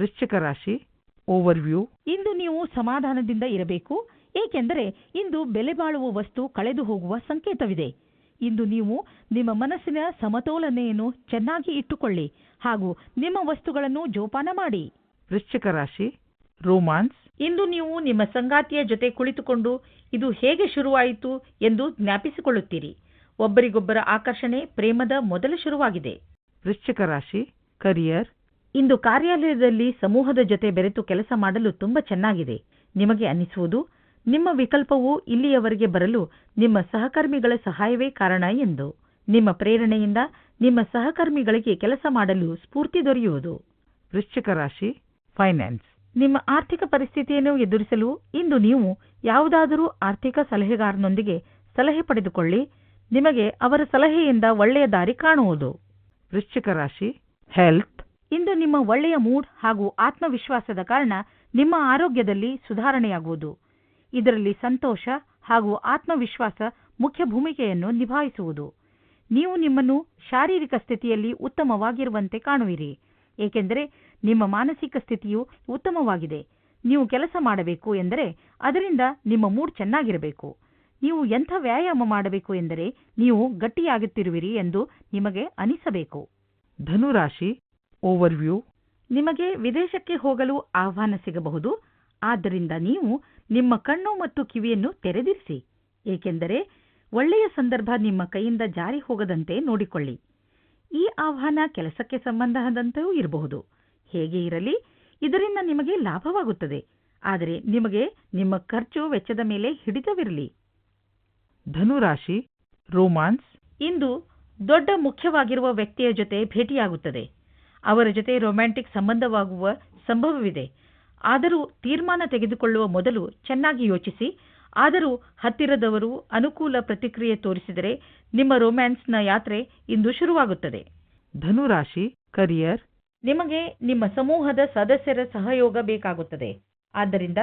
ವೃಶ್ಚಿಕ ರಾಶಿ ಓವರ್ವ್ಯೂ ಇಂದು ನೀವು ಸಮಾಧಾನದಿಂದ ಇರಬೇಕು. ಏಕೆಂದರೆ ಇಂದು ಬೆಲೆ ಬಾಳುವ ವಸ್ತು ಕಳೆದು ಹೋಗುವ ಸಂಕೇತವಿದೆ. ಇಂದು ನೀವು ನಿಮ್ಮ ಮನಸ್ಸಿನ ಸಮತೋಲನೆಯನ್ನು ಚೆನ್ನಾಗಿ ಇಟ್ಟುಕೊಳ್ಳಿ ಹಾಗೂ ನಿಮ್ಮ ವಸ್ತುಗಳನ್ನು ಜೋಪಾನ ಮಾಡಿ. ವೃಶ್ಚಿಕ ರಾಶಿ ರೋಮಾನ್ಸ್. ಇಂದು ನೀವು ನಿಮ್ಮ ಸಂಗಾತಿಯ ಜೊತೆ ಕುಳಿತುಕೊಂಡು ಇದು ಹೇಗೆ ಶುರುವಾಯಿತು ಎಂದು ಜ್ಞಾಪಿಸಿಕೊಳ್ಳುತ್ತೀರಿ. ಒಬ್ಬರಿಗೊಬ್ಬರ ಆಕರ್ಷಣೆ ಪ್ರೇಮದ ಮೊದಲ ಶುರುವಾಗಿದೆ. ವೃಶ್ಚಿಕ ರಾಶಿ ಕರಿಯರ್. ಇಂದು ಕಾರ್ಯಾಲಯದಲ್ಲಿ ಸಮೂಹದ ಜೊತೆ ಬೆರೆತು ಕೆಲಸ ಮಾಡಲು ತುಂಬಾ ಚೆನ್ನಾಗಿದೆ. ನಿಮಗೆ ಅನ್ನಿಸುವುದು ನಿಮ್ಮ ವಿಕಲ್ಪವು ಇಲ್ಲಿಯವರೆಗೆ ಬರಲು ನಿಮ್ಮ ಸಹಕರ್ಮಿಗಳ ಸಹಾಯವೇ ಕಾರಣ ಎಂದು. ನಿಮ್ಮ ಪ್ರೇರಣೆಯಿಂದ ನಿಮ್ಮ ಸಹಕರ್ಮಿಗಳಿಗೆ ಕೆಲಸ ಮಾಡಲು ಸ್ಫೂರ್ತಿ ದೊರೆಯುವುದು. ವೃಶ್ಚಿಕ ರಾಶಿ ಫೈನಾನ್ಸ್ ನಿಮ್ಮ ಆರ್ಥಿಕ ಪರಿಸ್ಥಿತಿಯನ್ನು ಎದುರಿಸಲು ಇಂದು ನೀವು ಯಾವುದಾದರೂ ಆರ್ಥಿಕ ಸಲಹೆಗಾರನೊಂದಿಗೆ ಸಲಹೆ ಪಡೆದುಕೊಳ್ಳಿ. ನಿಮಗೆ ಅವರ ಸಲಹೆಯಿಂದ ಒಳ್ಳೆಯ ದಾರಿ ಕಾಣುವುದು. ವೃಶ್ಚಿಕ ರಾಶಿ ಹೆಲ್ತ್ ಇಂದು ನಿಮ್ಮ ಒಳ್ಳೆಯ ಮೂಡ್ ಹಾಗೂ ಆತ್ಮವಿಶ್ವಾಸದ ಕಾರಣ ನಿಮ್ಮ ಆರೋಗ್ಯದಲ್ಲಿ ಸುಧಾರಣೆಯಾಗುವುದು. ಇದರಲ್ಲಿ ಸಂತೋಷ ಹಾಗೂ ಆತ್ಮವಿಶ್ವಾಸ ಮುಖ್ಯ ಭೂಮಿಕೆಯನ್ನು ನಿಭಾಯಿಸುವುದು. ನೀವು ನಿಮ್ಮನ್ನು ಶಾರೀರಿಕ ಸ್ಥಿತಿಯಲ್ಲಿ ಉತ್ತಮವಾಗಿರುವಂತೆ ಕಾಣುವಿರಿ. ಏಕೆಂದರೆ ನಿಮ್ಮ ಮಾನಸಿಕ ಸ್ಥಿತಿಯು ಉತ್ತಮವಾಗಿದೆ. ನೀವು ಕೆಲಸ ಮಾಡಬೇಕು ಎಂದರೆ ಅದರಿಂದ ನಿಮ್ಮ ಮೂಡ್ ಚೆನ್ನಾಗಿರಬೇಕು. ನೀವು ಎಂಥ ವ್ಯಾಯಾಮ ಮಾಡಬೇಕು ಎಂದರೆ ನೀವು ಗಟ್ಟಿಯಾಗುತ್ತಿರುವಿರಿ ಎಂದು ನಿಮಗೆ ಅನಿಸಬೇಕು. ಧನುರಾಶಿ ಓವರ್ವ್ಯೂ ನಿಮಗೆ ವಿದೇಶಕ್ಕೆ ಹೋಗಲು ಆಹ್ವಾನ ಸಿಗಬಹುದು. ಆದ್ದರಿಂದ ನೀವು ನಿಮ್ಮ ಕಣ್ಣು ಮತ್ತು ಕಿವಿಯನ್ನು ತೆರೆದಿರಿಸಿ ಏಕೆಂದರೆ ಒಳ್ಳೆಯ ಸಂದರ್ಭ ನಿಮ್ಮ ಕೈಯಿಂದ ಜಾರಿ ಹೋಗದಂತೆ ನೋಡಿಕೊಳ್ಳಿ. ಈ ಆಹ್ವಾನ ಕೆಲಸಕ್ಕೆ ಸಂಬಂಧದಂತೆಯೂ ಇರಬಹುದು. ಹೇಗೆ ಇರಲಿ ಇದರಿಂದ ನಿಮಗೆ ಲಾಭವಾಗುತ್ತದೆ. ಆದರೆ ನಿಮಗೆ ನಿಮ್ಮ ಖರ್ಚು ವೆಚ್ಚದ ಮೇಲೆ ಹಿಡಿತವಿರಲಿ. ಧನುರಾಶಿ ರೋಮಾನ್ಸ್. ಇಂದು ದೊಡ್ಡ ಮುಖ್ಯವಾಗಿರುವ ವ್ಯಕ್ತಿಯ ಜೊತೆ ಭೇಟಿಯಾಗುತ್ತದೆ. ಅವರ ಜೊತೆ ರೊಮ್ಯಾಂಟಿಕ್ ಸಂಬಂಧವಾಗುವ ಸಂಭವವಿದೆ. ಆದರೂ ತೀರ್ಮಾನ ತೆಗೆದುಕೊಳ್ಳುವ ಮೊದಲು ಚೆನ್ನಾಗಿ ಯೋಚಿಸಿ. ಆದರೂ ಹತ್ತಿರದವರು ಅನುಕೂಲ ಪ್ರತಿಕ್ರಿಯೆ ತೋರಿಸಿದರೆ ನಿಮ್ಮ ರೊಮ್ಯಾನ್ಸ್ನ ಯಾತ್ರೆ ಇಂದು ಶುರುವಾಗುತ್ತದೆ. ಧನುರಾಶಿ ಕರಿಯರ್. ನಿಮಗೆ ನಿಮ್ಮ ಸಮೂಹದ ಸದಸ್ಯರ ಸಹಯೋಗ ಬೇಕಾಗುತ್ತದೆ. ಆದ್ದರಿಂದ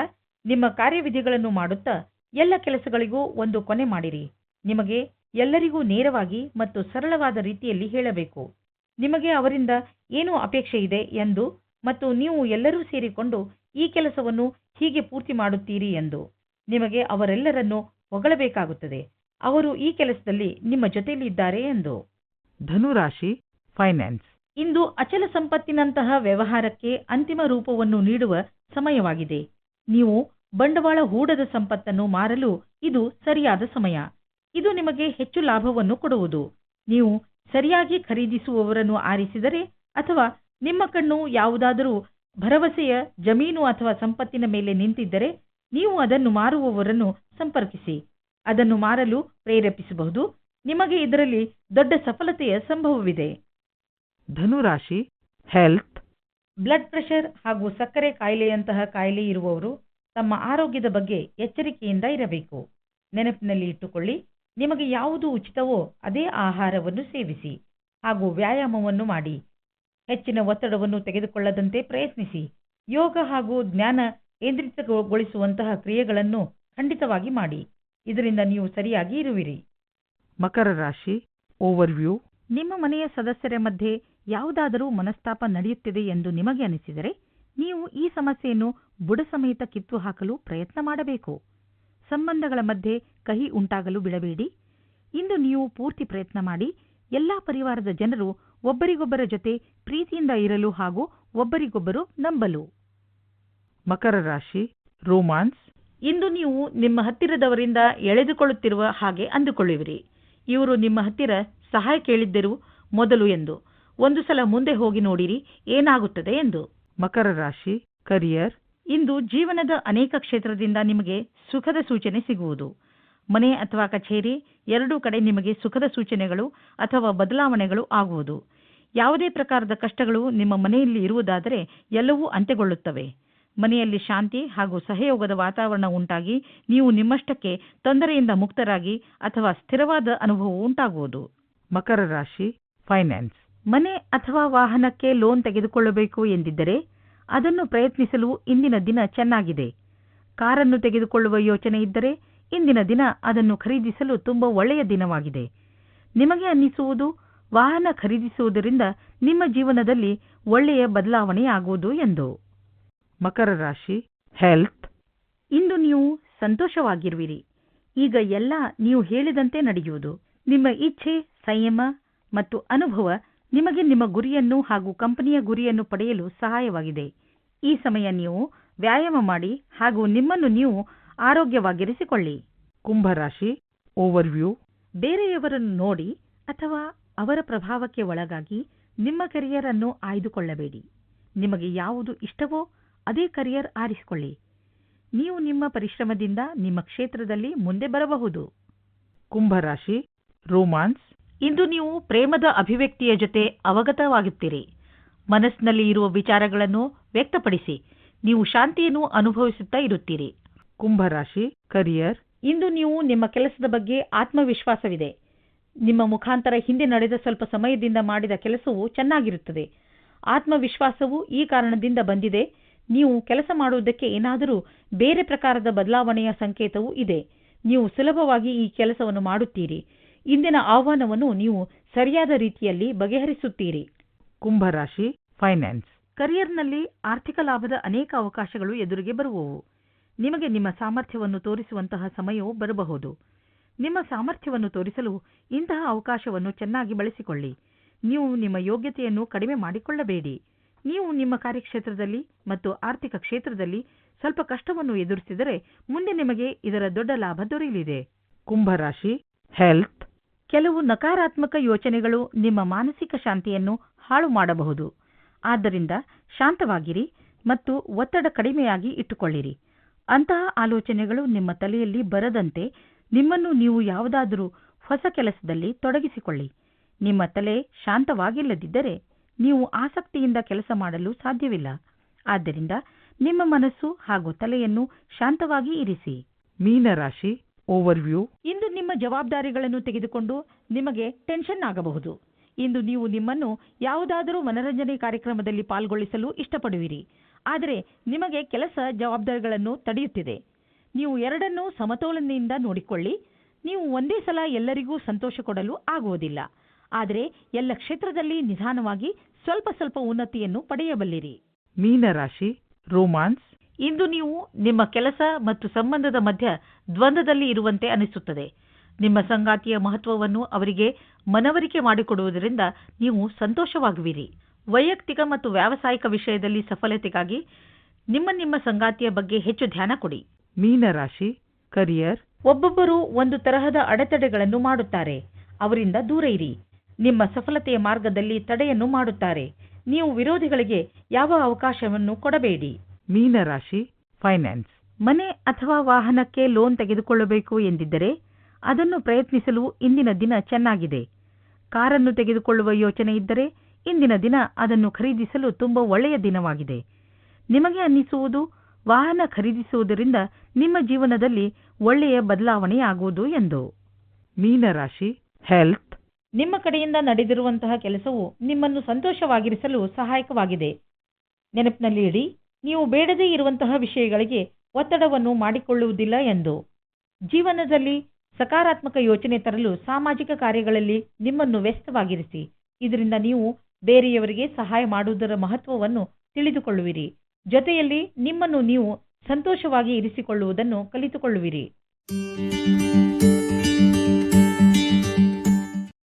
ನಿಮ್ಮ ಕಾರ್ಯವಿಧಿಗಳನ್ನು ಮಾಡುತ್ತಾ ಎಲ್ಲ ಕೆಲಸಗಳಿಗೂ ಒಂದು ಕೊನೆ ಮಾಡಿರಿ. ನಿಮಗೆ ಎಲ್ಲರಿಗೂ ನೇರವಾಗಿ ಮತ್ತು ಸರಳವಾದ ರೀತಿಯಲ್ಲಿ ಹೇಳಬೇಕು. ನಿಮಗೆ ಅವರಿಂದ ಏನು ಅಪೇಕ್ಷೆ ಇದೆ ಎಂದು ಮತ್ತು ನೀವು ಎಲ್ಲರೂ ಸೇರಿಕೊಂಡು ಈ ಕೆಲಸವನ್ನು ಹೀಗೆ ಪೂರ್ತಿ ಮಾಡುತ್ತೀರಿ ಎಂದು. ನಿಮಗೆ ಅವರೆಲ್ಲರನ್ನು ಹೊಗಳಬೇಕಾಗುತ್ತದೆ. ಅವರು ಈ ಕೆಲಸದಲ್ಲಿ ನಿಮ್ಮ ಜೊತೆಯಲ್ಲಿದ್ದಾರೆ ಎಂದು. ಧನುರಾಶಿ ಫೈನಾನ್ಸ್. ಇಂದು ಅಚಲ ಸಂಪತ್ತಿನಂತಹ ವ್ಯವಹಾರಕ್ಕೆ ಅಂತಿಮ ರೂಪವನ್ನು ನೀಡುವ ಸಮಯವಾಗಿದೆ. ನೀವು ಬಂಡವಾಳ ಹೂಡದ ಸಂಪತ್ತನ್ನು ಮಾರಲು ಇದು ಸರಿಯಾದ ಸಮಯ. ಇದು ನಿಮಗೆ ಹೆಚ್ಚು ಲಾಭವನ್ನು ಕೊಡುವುದು. ನೀವು ಸರಿಯಾಗಿ ಖರೀದಿಸುವವರನ್ನು ಆರಿಸಿದರೆ ಅಥವಾ ನಿಮ್ಮ ಕಣ್ಣು ಯಾವುದಾದರೂ ಭರವಸೆಯ ಜಮೀನು ಅಥವಾ ಸಂಪತ್ತಿನ ಮೇಲೆ ನಿಂತಿದ್ದರೆ ನೀವು ಅದನ್ನು ಮಾರುವವರನ್ನು ಸಂಪರ್ಕಿಸಿ. ಅದನ್ನು ಮಾರಲು ಪ್ರೇರೇಪಿಸಬಹುದು. ನಿಮಗೆ ಇದರಲ್ಲಿ ದೊಡ್ಡ ಸಫಲತೆಯ ಸಂಭವವಿದೆ. ಧನುರಾಶಿ ಹೆಲ್ತ್ ಬ್ಲಡ್ ಪ್ರೆಷರ್ ಹಾಗೂ ಸಕ್ಕರೆ ಕಾಯಿಲೆಯಂತಹ ಕಾಯಿಲೆ ಇರುವವರು ತಮ್ಮ ಆರೋಗ್ಯದ ಬಗ್ಗೆ ಎಚ್ಚರಿಕೆಯಿಂದ ಇರಬೇಕು. ನೆನಪಿನಲ್ಲಿ ಇಟ್ಟುಕೊಳ್ಳಿ ನಿಮಗೆ ಯಾವುದು ಉಚಿತವೋ ಅದೇ ಆಹಾರವನ್ನು ಸೇವಿಸಿ ಹಾಗೂ ವ್ಯಾಯಾಮವನ್ನು ಮಾಡಿ. ಹೆಚ್ಚಿನ ಒತ್ತಡವನ್ನು ತೆಗೆದುಕೊಳ್ಳದಂತೆ ಪ್ರಯತ್ನಿಸಿ. ಯೋಗ ಹಾಗೂ ಜ್ಞಾನ ಕೇಂದ್ರಿತಗೊಳಿಸುವಂತಹ ಕ್ರಿಯೆಗಳನ್ನು ಖಂಡಿತವಾಗಿ ಮಾಡಿ. ಇದರಿಂದ ನೀವು ಸರಿಯಾಗಿ ಇರುವಿರಿ. ಮಕರ ರಾಶಿ ಓವರ್ವ್ಯೂ ನಿಮ್ಮ ಮನೆಯ ಸದಸ್ಯರ ಮಧ್ಯೆ ಯಾವುದಾದರೂ ಮನಸ್ತಾಪ ನಡೆಯುತ್ತಿದೆ ಎಂದು ನಿಮಗೆ ಅನಿಸಿದರೆ ನೀವು ಈ ಸಮಸ್ಯೆಯನ್ನು ಬುಡ ಸಮೇತ ಕಿತ್ತು ಹಾಕಲು ಪ್ರಯತ್ನ ಮಾಡಬೇಕು. ಸಂಬಂಧಗಳ ಮಧ್ಯೆ ಕಹಿ ಉಂಟಾಗಲು ಬಿಡಬೇಡಿ. ಇಂದು ನೀವು ಪೂರ್ತಿ ಪ್ರಯತ್ನ ಮಾಡಿ ಎಲ್ಲಾ ಪರಿವಾರದ ಜನರು ಒಬ್ಬರಿಗೊಬ್ಬರ ಜೊತೆ ಪ್ರೀತಿಯಿಂದ ಇರಲು ಹಾಗೂ ಒಬ್ಬರಿಗೊಬ್ಬರು ನಂಬಲು. ಮಕರ ರಾಶಿ ರೋಮಾನ್ಸ್. ಇಂದು ನೀವು ನಿಮ್ಮ ಹತ್ತಿರದವರಿಂದ ಎಳೆದುಕೊಳ್ಳುತ್ತಿರುವ ಹಾಗೆ ಅಂದುಕೊಳ್ಳುವಿರಿ. ಇವರು ನಿಮ್ಮ ಹತ್ತಿರ ಸಹಾಯ ಕೇಳಿದ್ದರು ಮೊದಲು ಎಂದು. ಒಂದು ಸಲ ಮುಂದೆ ಹೋಗಿ ನೋಡಿರಿ ಏನಾಗುತ್ತದೆ ಎಂದು. ಮಕರ ರಾಶಿ ಕರಿಯರ್. ಇಂದು ಜೀವನದ ಅನೇಕ ಕ್ಷೇತ್ರದಿಂದ ನಿಮಗೆ ಸುಖದ ಸೂಚನೆ ಸಿಗುವುದು. ಮನೆ ಅಥವಾ ಕಚೇರಿ ಎರಡೂ ಕಡೆ ನಿಮಗೆ ಸುಖದ ಸೂಚನೆಗಳು ಅಥವಾ ಬದಲಾವಣೆಗಳು ಆಗುವುದು. ಯಾವುದೇ ಪ್ರಕಾರದ ಕಷ್ಟಗಳು ನಿಮ್ಮ ಮನೆಯಲ್ಲಿ ಇರುವುದಾದರೆ ಎಲ್ಲವೂ ಅಂತ್ಯಗೊಳ್ಳುತ್ತವೆ. ಮನೆಯಲ್ಲಿ ಶಾಂತಿ ಹಾಗೂ ಸಹಯೋಗದ ವಾತಾವರಣ ಉಂಟಾಗಿ ನೀವು ನಿಮ್ಮಷ್ಟಕ್ಕೆ ತೊಂದರೆಯಿಂದ ಮುಕ್ತರಾಗಿ ಅಥವಾ ಸ್ಥಿರವಾದ ಅನುಭವ ಉಂಟಾಗುವುದು. ಮಕರ ರಾಶಿ ಫೈನಾನ್ಸ್ ಮನೆ ಅಥವಾ ವಾಹನಕ್ಕೆ ಲೋನ್ ತೆಗೆದುಕೊಳ್ಳಬೇಕು ಎಂದಿದ್ದರೆ ಅದನ್ನು ಪ್ರಯತ್ನಿಸಲು ಇಂದಿನ ದಿನ ಚೆನ್ನಾಗಿದೆ. ಕಾರನ್ನು ತೆಗೆದುಕೊಳ್ಳುವ ಯೋಚನೆ ಇದ್ದರೆ ಇಂದಿನ ದಿನ ಅದನ್ನು ಖರೀದಿಸಲು ತುಂಬಾ ಒಳ್ಳೆಯ ದಿನವಾಗಿದೆ. ನಿಮಗೆ ಅನ್ನಿಸುವುದು ವಾಹನ ಖರೀದಿಸುವುದರಿಂದ ನಿಮ್ಮ ಜೀವನದಲ್ಲಿ ಒಳ್ಳೆಯ ಬದಲಾವಣೆಯಾಗುವುದು ಎಂದು. ಮಕರ ರಾಶಿ ಹೆಲ್ತ್ ಇಂದು ನೀವು ಸಂತೋಷವಾಗಿರುವಿರಿ. ಈಗ ಎಲ್ಲ ನೀವು ಹೇಳಿದಂತೆ ನಡೆಯುವುದು. ನಿಮ್ಮ ಇಚ್ಛೆ ಸಂಯಮ ಮತ್ತು ಅನುಭವ ನಿಮಗೆ ನಿಮ್ಮ ಗುರಿಯನ್ನು ಹಾಗೂ ಕಂಪನಿಯ ಗುರಿಯನ್ನು ಪಡೆಯಲು ಸಹಾಯವಾಗಿದೆ. ಈ ಸಮಯ ನೀವು ವ್ಯಾಯಾಮ ಮಾಡಿ ಹಾಗೂ ನಿಮ್ಮನ್ನು ನೀವು ಆರೋಗ್ಯವಾಗಿರಿಸಿಕೊಳ್ಳಿ. ಕುಂಭರಾಶಿ ಓವರ್ವ್ಯೂ ಬೇರೆಯವರನ್ನು ನೋಡಿ ಅಥವಾ ಅವರ ಪ್ರಭಾವಕ್ಕೆ ಒಳಗಾಗಿ ನಿಮ್ಮ ಕೆರಿಯರ್ ಅನ್ನು ಆಯ್ದುಕೊಳ್ಳಬೇಡಿ. ನಿಮಗೆ ಯಾವುದು ಇಷ್ಟವೋ ಅದೇ ಕರಿಯರ್ ಆರಿಸಿಕೊಳ್ಳಿ. ನೀವು ನಿಮ್ಮ ಪರಿಶ್ರಮದಿಂದ ನಿಮ್ಮ ಕ್ಷೇತ್ರದಲ್ಲಿ ಮುಂದೆ ಬರಬಹುದು. ಕುಂಭರಾಶಿ ರೋಮಾನ್ಸ್ ಇಂದು ನೀವು ಪ್ರೇಮದ ಅಭಿವ್ಯಕ್ತಿಯ ಜೊತೆ ಅವಗತವಾಗುತ್ತೀರಿ. ಮನಸ್ಸಿನಲ್ಲಿ ಇರುವ ವಿಚಾರಗಳನ್ನು ವ್ಯಕ್ತಪಡಿಸಿ ನೀವು ಶಾಂತಿಯನ್ನು ಅನುಭವಿಸುತ್ತಾ ಇರುತ್ತೀರಿ. ಕುಂಭರಾಶಿ ಕರಿಯರ್ ಇಂದು ನೀವು ನಿಮ್ಮ ಕೆಲಸದ ಬಗ್ಗೆ ಆತ್ಮವಿಶ್ವಾಸವಿದೆ. ನಿಮ್ಮ ಮುಖಾಂತರ ಹಿಂದೆ ನಡೆದ ಸ್ವಲ್ಪ ಸಮಯದಿಂದ ಮಾಡಿದ ಕೆಲಸವು ಚೆನ್ನಾಗಿರುತ್ತದೆ. ಆತ್ಮವಿಶ್ವಾಸವು ಈ ಕಾರಣದಿಂದ ಬಂದಿದೆ, ನೀವು ಕೆಲಸ ಮಾಡುವುದಕ್ಕೆ ಏನಾದರೂ ಬೇರೆ ಪ್ರಕಾರದ ಬದಲಾವಣೆಯ ಸಂಕೇತವೂ ಇದೆ. ನೀವು ಸುಲಭವಾಗಿ ಈ ಕೆಲಸವನ್ನು ಮಾಡುತ್ತೀರಿ. ಇಂದಿನ ಆಹ್ವಾನವನ್ನು ನೀವು ಸರಿಯಾದ ರೀತಿಯಲ್ಲಿ ಬಗೆಹರಿಸುತ್ತೀರಿ. ಕುಂಭರಾಶಿ ಫೈನಾನ್ಸ್ ಕರಿಯರ್ನಲ್ಲಿ ಆರ್ಥಿಕ ಲಾಭದ ಅನೇಕ ಅವಕಾಶಗಳು ಎದುರಿಗೆ ಬರುವವು. ನಿಮಗೆ ನಿಮ್ಮ ಸಾಮರ್ಥ್ಯವನ್ನು ತೋರಿಸುವಂತಹ ಸಮಯವು ಬರಬಹುದು. ನಿಮ್ಮ ಸಾಮರ್ಥ್ಯವನ್ನು ತೋರಿಸಲು ಇಂತಹ ಅವಕಾಶವನ್ನು ಚೆನ್ನಾಗಿ ಬಳಸಿಕೊಳ್ಳಿ. ನೀವು ನಿಮ್ಮ ಯೋಗ್ಯತೆಯನ್ನು ಕಡಿಮೆ ಮಾಡಿಕೊಳ್ಳಬೇಡಿ. ನೀವು ನಿಮ್ಮ ಕಾರ್ಯಕ್ಷೇತ್ರದಲ್ಲಿ ಮತ್ತು ಆರ್ಥಿಕ ಕ್ಷೇತ್ರದಲ್ಲಿ ಸ್ವಲ್ಪ ಕಷ್ಟವನ್ನು ಎದುರಿಸಿದರೆ ಮುಂದೆ ನಿಮಗೆ ಇದರ ದೊಡ್ಡ ಲಾಭ ದೊರೆಯಲಿದೆ. ಕುಂಭರಾಶಿ ಹೆಲ್ತ್ ಕೆಲವು ನಕಾರಾತ್ಮಕ ಯೋಚನೆಗಳು ನಿಮ್ಮ ಮಾನಸಿಕ ಶಾಂತಿಯನ್ನು ಹಾಳು ಮಾಡಬಹುದು. ಆದ್ದರಿಂದ ಶಾಂತವಾಗಿರಿ ಮತ್ತು ಒತ್ತಡ ಕಡಿಮೆಯಾಗಿ ಇಟ್ಟುಕೊಳ್ಳಿರಿ. ಅಂತಹ ಆಲೋಚನೆಗಳು ನಿಮ್ಮ ತಲೆಯಲ್ಲಿ ಬರದಂತೆ ನಿಮ್ಮನ್ನು ನೀವು ಯಾವುದಾದರೂ ಹೊಸ ಕೆಲಸದಲ್ಲಿ ತೊಡಗಿಸಿಕೊಳ್ಳಿ. ನಿಮ್ಮ ತಲೆ ಶಾಂತವಾಗಿಲ್ಲದಿದ್ದರೆ ನೀವು ಆಸಕ್ತಿಯಿಂದ ಕೆಲಸ ಮಾಡಲು ಸಾಧ್ಯವಿಲ್ಲ. ಆದ್ದರಿಂದ ನಿಮ್ಮ ಮನಸ್ಸು ಹಾಗೂ ತಲೆಯನ್ನು ಶಾಂತವಾಗಿ ಇರಿಸಿ. ಮೀನರಾಶಿ ಓವರ್ವ್ಯೂ. ಇಂದು ನಿಮ್ಮ ಜವಾಬ್ದಾರಿಗಳನ್ನು ತೆಗೆದುಕೊಂಡು ನಿಮಗೆ ಟೆನ್ಷನ್ ಆಗಬಹುದು. ಇಂದು ನೀವು ನಿಮ್ಮನ್ನು ಯಾವುದಾದರೂ ಮನರಂಜನೆ ಕಾರ್ಯಕ್ರಮದಲ್ಲಿ ಪಾಲ್ಗೊಳಿಸಲು ಇಷ್ಟಪಡುವಿರಿ. ಆದರೆ ನಿಮಗೆ ಕೆಲಸ ಜವಾಬ್ದಾರಿಗಳನ್ನು ತಡೆಯುತ್ತಿದೆ. ನೀವು ಎರಡನ್ನೂ ಸಮತೋಲನೆಯಿಂದ ನೋಡಿಕೊಳ್ಳಿ. ನೀವು ಒಂದೇ ಸಲ ಎಲ್ಲರಿಗೂ ಸಂತೋಷ ಕೊಡಲು ಆಗುವುದಿಲ್ಲ. ಆದರೆ ಎಲ್ಲ ಕ್ಷೇತ್ರದಲ್ಲಿ ನಿಧಾನವಾಗಿ ಸ್ವಲ್ಪ ಸ್ವಲ್ಪ ಉನ್ನತಿಯನ್ನು ಪಡೆಯಬಲ್ಲಿರಿ. ಮೀನರಾಶಿ ರೋಮಾನ್ಸ್. ಇಂದು ನೀವು ನಿಮ್ಮ ಕೆಲಸ ಮತ್ತು ಸಂಬಂಧದ ಮಧ್ಯ ದ್ವಂದ್ವದಲ್ಲಿ ಇರುವಂತೆ ಅನಿಸುತ್ತದೆ. ನಿಮ್ಮ ಸಂಗಾತಿಯ ಮಹತ್ವವನ್ನು ಅವರಿಗೆ ಮನವರಿಕೆ ಮಾಡಿಕೊಡುವುದರಿಂದ ನೀವು ಸಂತೋಷವಾಗುವಿರಿ. ವೈಯಕ್ತಿಕ ಮತ್ತು ವ್ಯಾವಸಾಯಿಕ ವಿಷಯದಲ್ಲಿ ಸಫಲತೆಗಾಗಿ ನಿಮ್ಮ ನಿಮ್ಮ ಸಂಗಾತಿಯ ಬಗ್ಗೆ ಹೆಚ್ಚು ಧ್ಯಾನ ಕೊಡಿ. ಮೀನರಾಶಿ ಕರಿಯರ್. ಒಬ್ಬೊಬ್ಬರು ಒಂದು ತರಹದ ಅಡೆತಡೆಗಳನ್ನು ಮಾಡುತ್ತಾರೆ. ಅವರಿಂದ ದೂರ ಇರಿ. ನಿಮ್ಮ ಸಫಲತೆಯ ಮಾರ್ಗದಲ್ಲಿ ತಡೆಯನ್ನು ಮಾಡುತ್ತಾರೆ. ನೀವು ವಿರೋಧಿಗಳಿಗೆ ಯಾವ ಅವಕಾಶವನ್ನು ಕೊಡಬೇಡಿ. ಮೀನರಾಶಿ ಫೈನಾನ್ಸ್. ಮನೆ ಅಥವಾ ವಾಹನಕ್ಕೆ ಲೋನ್ ತೆಗೆದುಕೊಳ್ಳಬೇಕು ಎಂದಿದ್ದರೆ ಅದನ್ನು ಪ್ರಯತ್ನಿಸಲು ಇಂದಿನ ದಿನ ಚೆನ್ನಾಗಿದೆ. ಕಾರನ್ನು ತೆಗೆದುಕೊಳ್ಳುವ ಯೋಚನೆ ಇದ್ದರೆ ಇಂದಿನ ದಿನ ಅದನ್ನು ಖರೀದಿಸಲು ತುಂಬ ಒಳ್ಳೆಯ ದಿನವಾಗಿದೆ. ನಿಮಗೆ ಅನ್ನಿಸುವುದು, ವಾಹನ ಖರೀದಿಸುವುದರಿಂದ ನಿಮ್ಮ ಜೀವನದಲ್ಲಿ ಒಳ್ಳೆಯ ಬದಲಾವಣೆಯಾಗುವುದು ಎಂದು. ಮೀನರಾಶಿ ಹೆಲ್ತ್ ನಿಮ್ಮ ಕಡೆಯಿಂದ ನಡೆದಿರುವಂತಹ ಕೆಲಸವು ನಿಮ್ಮನ್ನು ಸಂತೋಷವಾಗಿರಿಸಲು ಸಹಾಯಕವಾಗಿದೆ. ನೆನಪಿನಲ್ಲಿ ಇಡಿ, ನೀವು ಬೇಡದೇ ಇರುವಂತಹ ವಿಷಯಗಳಿಗೆ ಒತ್ತಡವನ್ನು ಮಾಡಿಕೊಳ್ಳುವುದಿಲ್ಲ ಎಂದು. ಜೀವನದಲ್ಲಿ ಸಕಾರಾತ್ಮಕ ಯೋಚನೆ ತರಲು ಸಾಮಾಜಿಕ ಕಾರ್ಯಗಳಲ್ಲಿ ನಿಮ್ಮನ್ನು ವ್ಯಸ್ತವಾಗಿರಿಸಿ. ಇದರಿಂದ ನೀವು ಬೇರೆಯವರಿಗೆ ಸಹಾಯ ಮಾಡುವುದರ ಮಹತ್ವವನ್ನು ತಿಳಿದುಕೊಳ್ಳುವಿರಿ. ಜೊತೆಯಲ್ಲಿ ನಿಮ್ಮನ್ನು ನೀವು ಸಂತೋಷವಾಗಿ ಇರಿಸಿಕೊಳ್ಳುವುದನ್ನು ಕಲಿತುಕೊಳ್ಳುವಿರಿ.